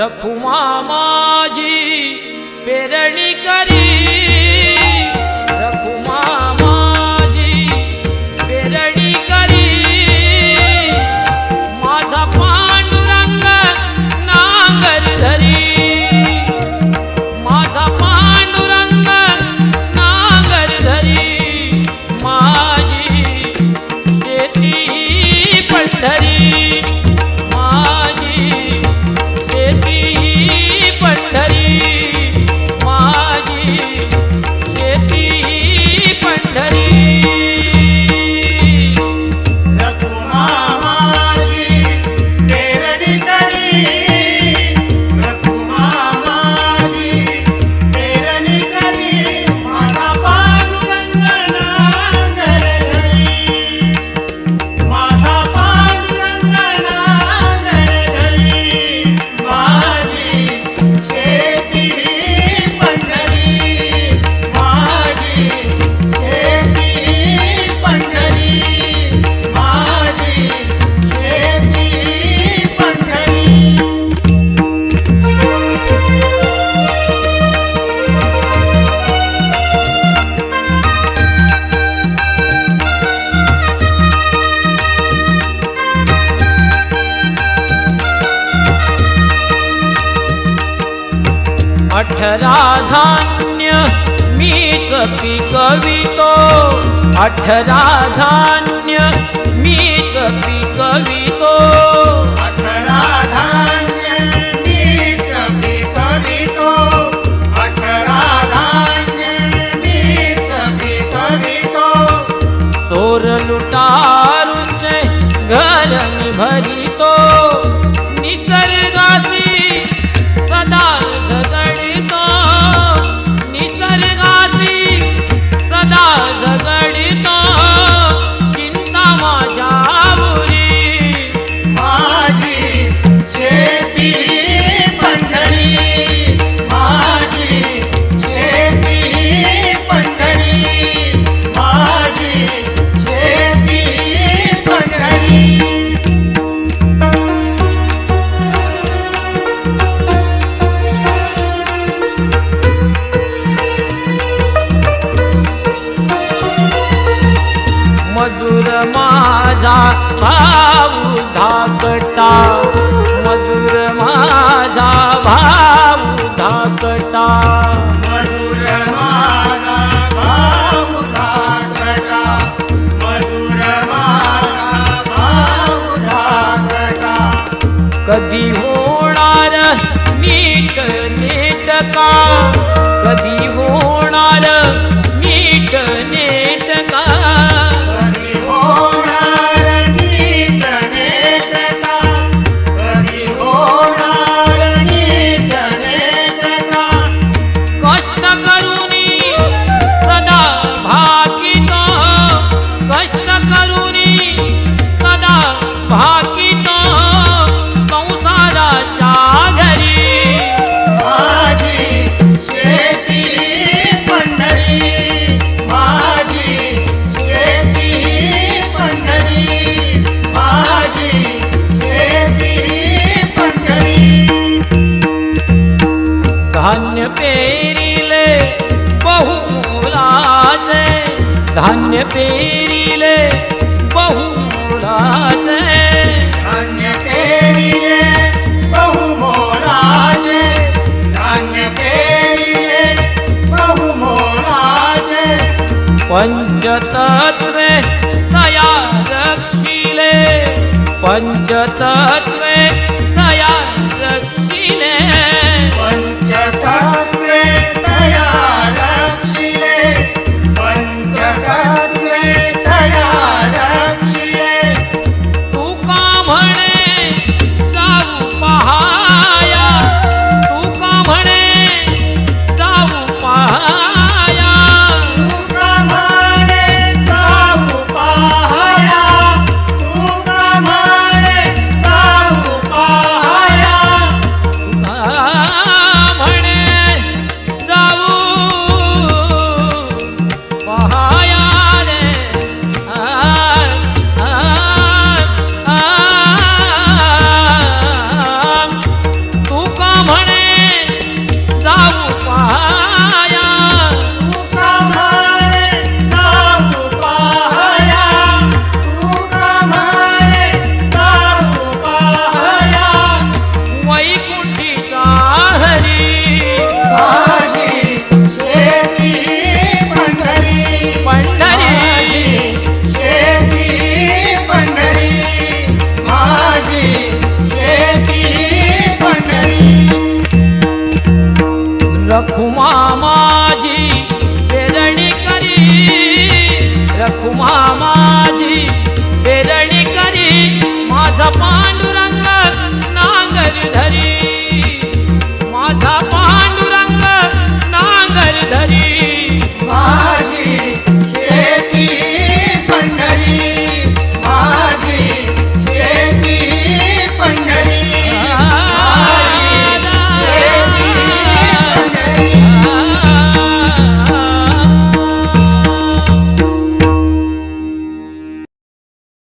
રખુમાજી પેરણી કરી अठरा धान्य मीच पिकवितो अठरा धान्य मीच पिकवितो भाऊ धाकटा मधुर माझा भाऊ धाकटा. मजूर माझा भाऊ धाकटा मजूर माझा भाऊ कधी होणार नीट नेटका? कधी होणार धान्य पेरिले बहुलाचे धान्य पेरिले बहुलाचे धान्य पेरिले बहुमोलाचे. धान्य पेरिले बहुमोलाचे. पंचतत्वे तया रक्षिले. पंचतत्वे 苦妈妈。